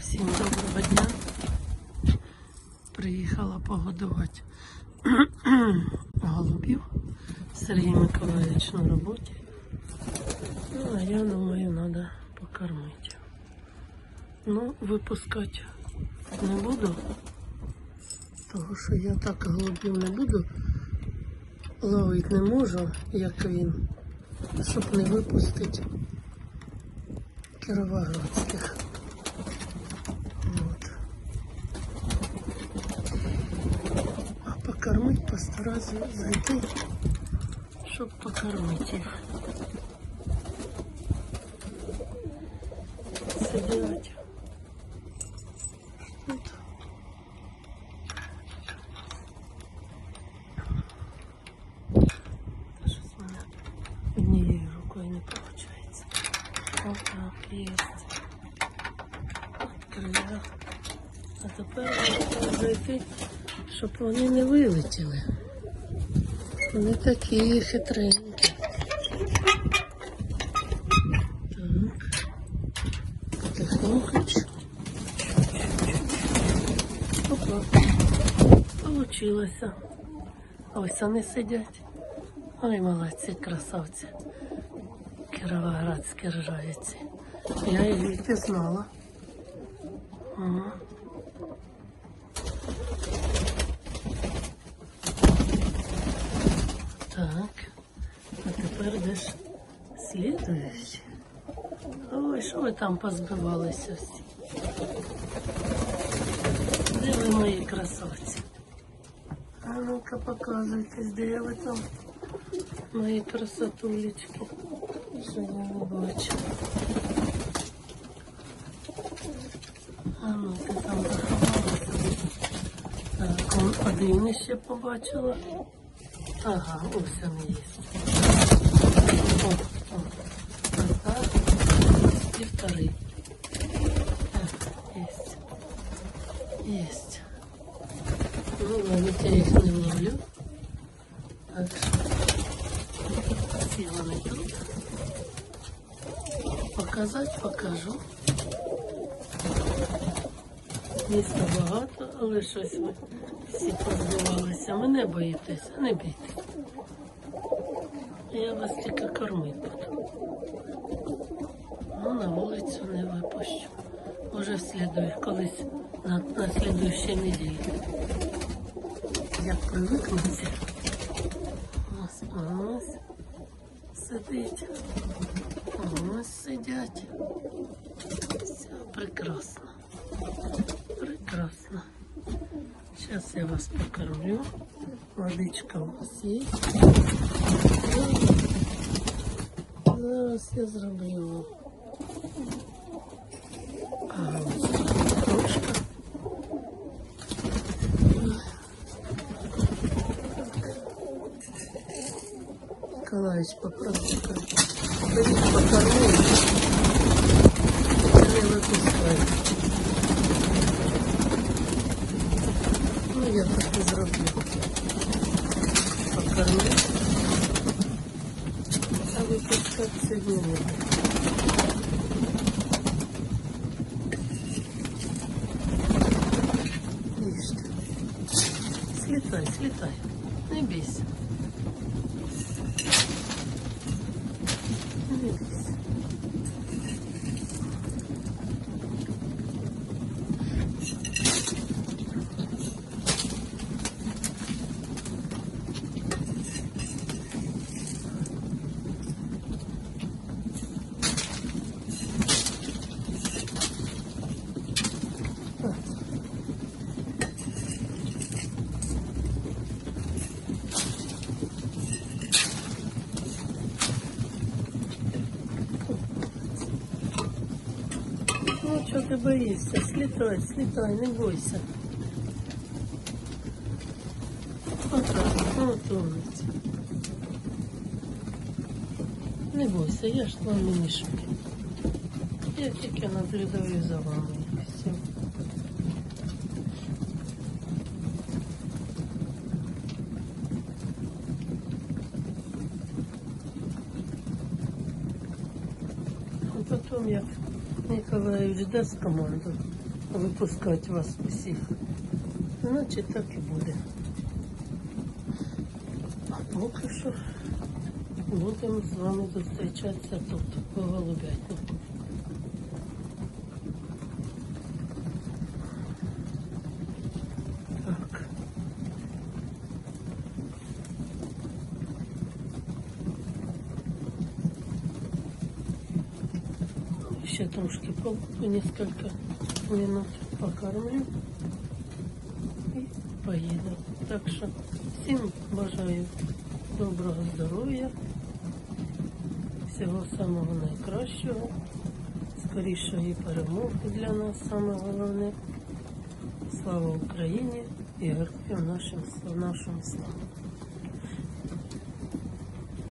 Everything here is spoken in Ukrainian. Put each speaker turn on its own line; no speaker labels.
Всім доброго дня. Приїхала погодувати голубів. Сергій Миколаївич на роботі. Ну, а я думаю, треба покормити. Ну, випускати не буду, тому що я так голубів не буду ловити не можу, як він, щоб не випустити кіровоградських. Вот. А покормить зайти, щоб покормити їх. Сидять. Тут. Щось в мене однією рукою не виходить. Отак. Відкрила. А тепер зайти, щоб вони не вилетіли. Вони такі хитренькі. Так. Опа. Получилося. Ось вони сидять. Ой, молодці, красавці. Кіровоградські ржавиці. Я її пізнала. Ага. Так. А тепер де ж слідуючі? Ой, що ви там позбивалися всі? Де ви мої красавці? А ну-ка показуйтесь, де ви там? Мої красотулечки. Що я не бачу. А ну ти там заховалася. Так, один ще побачила. Ага, ось він є. О, о. Так, і вторий. Так, есть. Есть. Ну, ловить я їх не ловлю. Так що всі вони тут. Показати покажу. Міста багато, але щось ви всі позбивалися. Мене боїтеся, не бійтесь. Я вас тільки кормити буду. Ну, на вулицю не випущу. Може, в слідує, колись на, на слідуючій неділі. Як привикнуться. Ось, ось. Сидить. Ось сидять. Я вас покормлю. Водичка у вас є. Зараз я зроблю. А, трошки. Николаевич. Берите покормлю. Не выпускай. Сьогодні. Слітай, слітай. Не бійся. Не бійся. Ну, що ти боїшся? Слітай, слітай, не бойся. Отак, от умниця. Не бойся, я ж вам не мішаю. Я тільки наблюдаю за вами. і Все. А потім, як Ніколаєвич дасть команду, випускати вас усіх. Значить так і буде. А поки що будемо з вами зустрічатися тут, по голубятні. Так. Ще трошки по несколько минут покормлю і поїду. Так що всім бажаю доброго здоров'я, всього самого найкращого, скорішої перемоги для нас саме головне. Слава Україні і героям нашим, нашим славам.